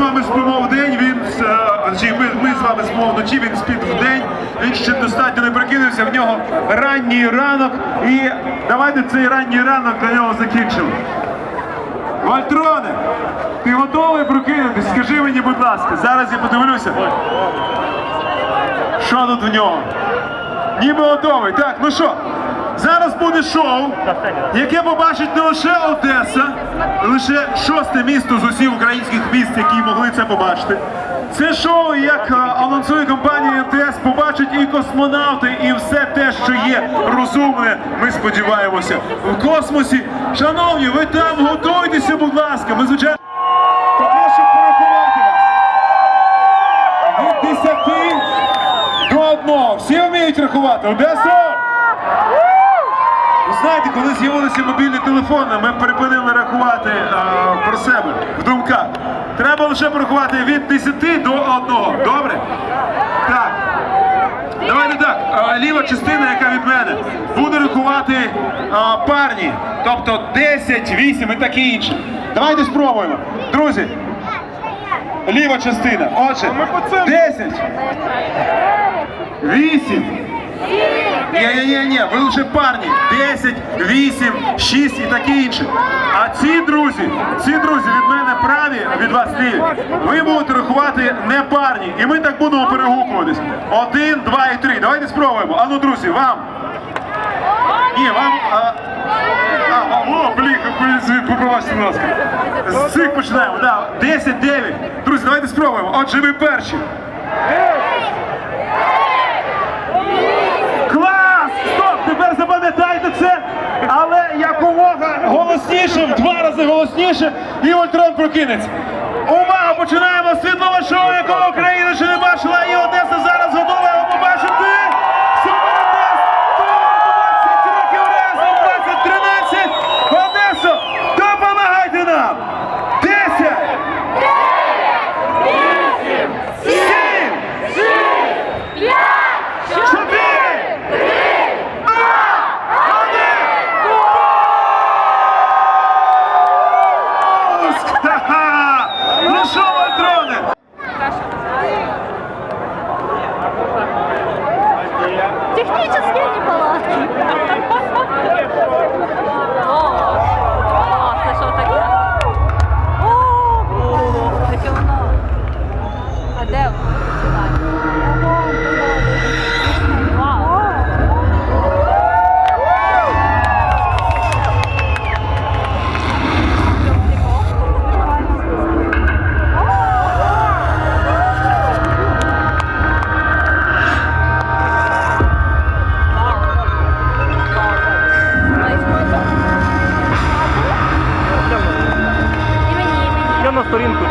вами спимо день, він е, ми, ми з вами спимо вночі, він спить в день. Він ще достатньо не прокинувся, в нього ранній ранок. І давайте цей ранній ранок для нього закінчимо. Вальтроне, ти готовий прокинутись? Скажи мені, будь ласка, зараз я подивлюся. Що тут в нього? Ніби готовий. Так, ну що, зараз буде шоу, яке побачить не лише Одеса, лише шосте місто з усіх українських міст, які могли це побачити. Це шоу, як е, анонсує компанія МТС, побачать і космонавти, і все те, що є розумне, ми сподіваємося, в космосі. Шановні, ви там готуйтеся, будь ласка. Ми звичайно попрошу порахувати вас. Від 10 до одного. Всі вміють рахувати. Одесо! Знаєте, коли з'явилися мобільні телефони, ми припинили рахувати а, про себе в думках. Треба лише порахувати від 10 до 1. Добре? Так. Давайте так. а, Ліва частина, яка від мене, буде рахувати а, парні. Тобто 10, 8 і таке інше. Давайте спробуємо. Друзі, ліва частина. Отже, 10, 8. Ні, ні, ні, ні, ви лише парні. 10, 8, 6 і таке інше. А ці друзі, ці друзі від мене праві, від вас ліві. Ви будете рахувати не парні. І ми так будемо перегукуватись. Один, два і три. Давайте спробуємо. Ану, друзі, вам. Ні, вам. А, а, о, блін, попробачте, будь ласка. З цих починаємо. Да. 10, 9. Друзі, давайте спробуємо. Отже, ми перші. Голосніше, в два рази голосніше, і Вольтрон прокинеться. Увага! Починаємо світлове шоу, якого Україна ще не бачила, і Одеса сторінку.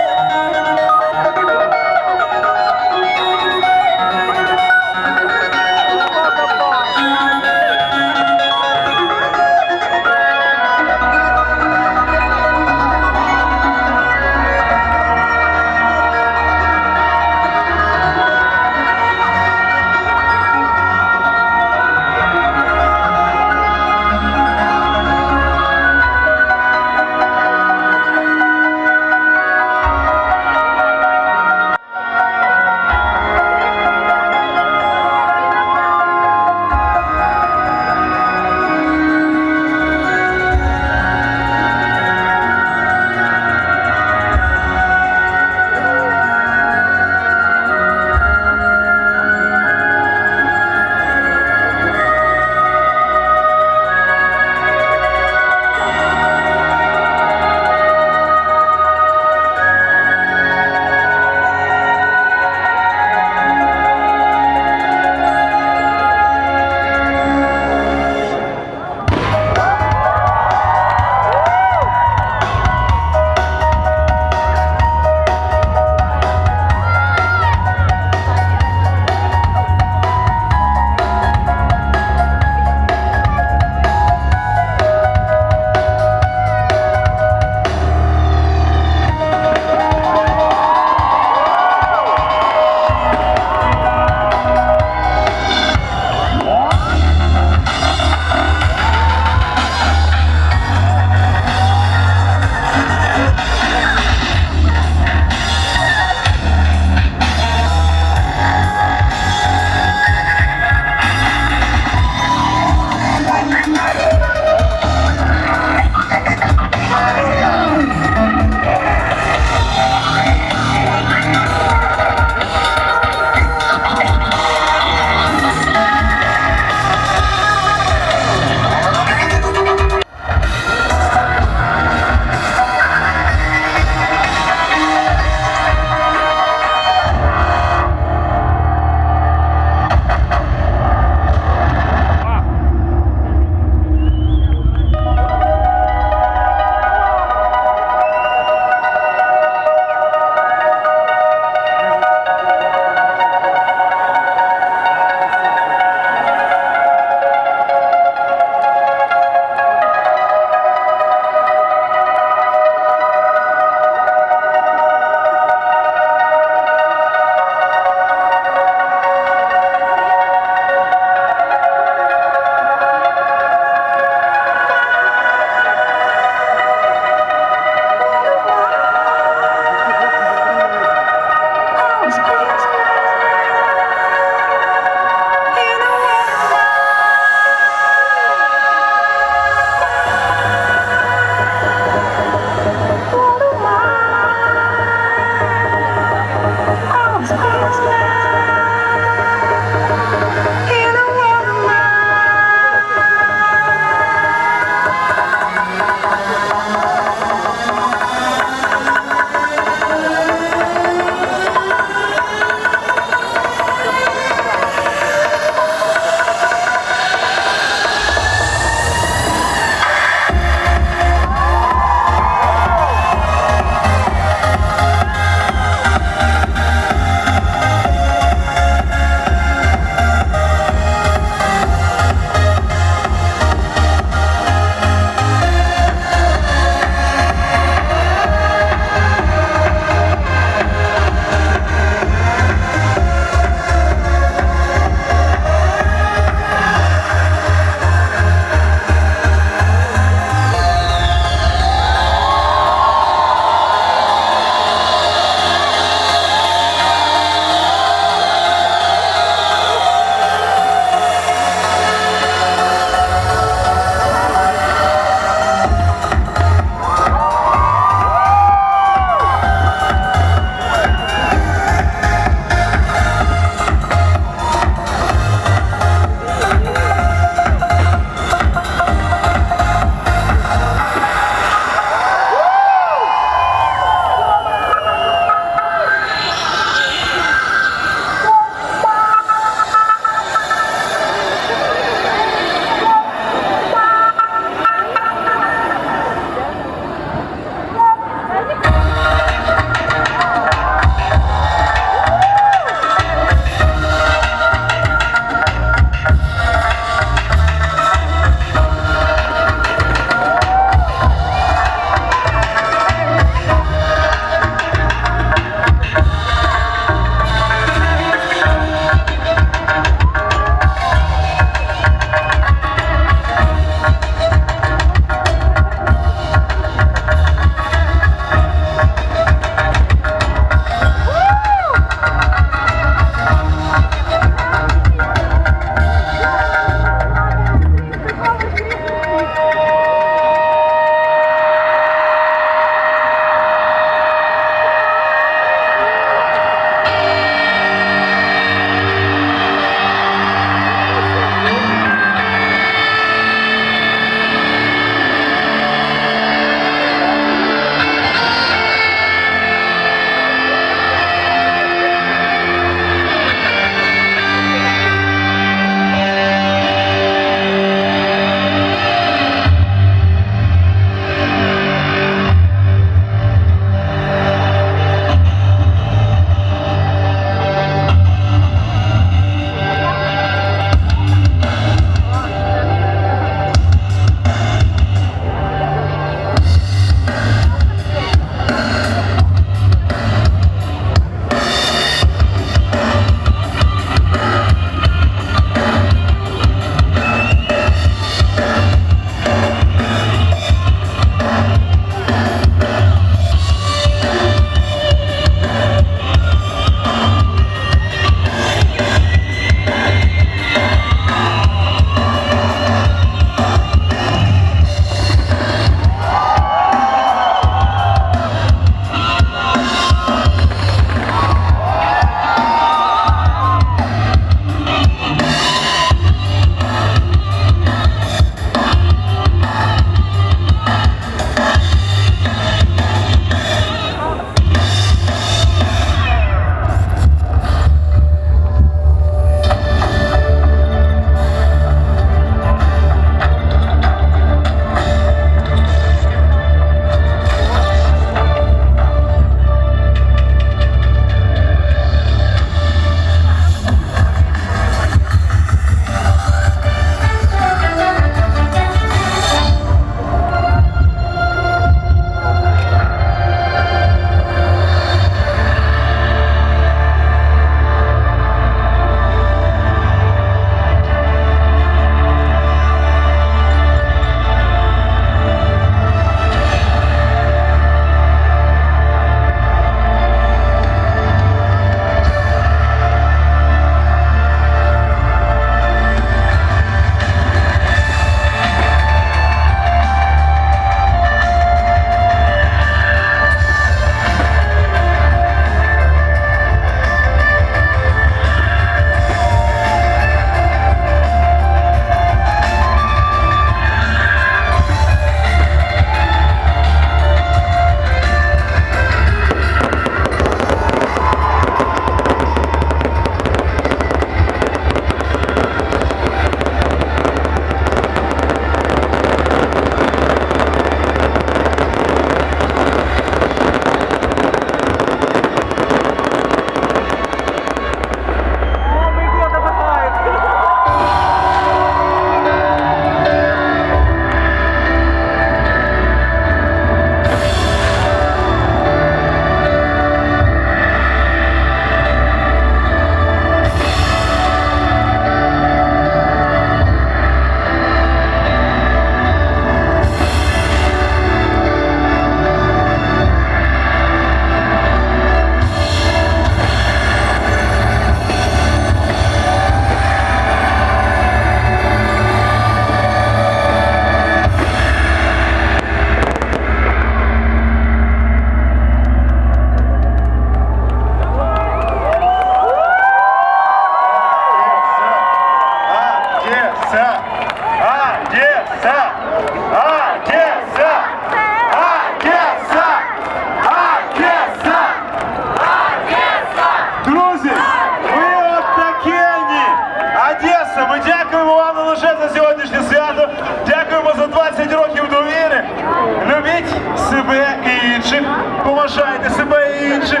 інших, поважайте себе і інших,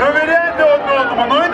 довіряйте одному. Ну і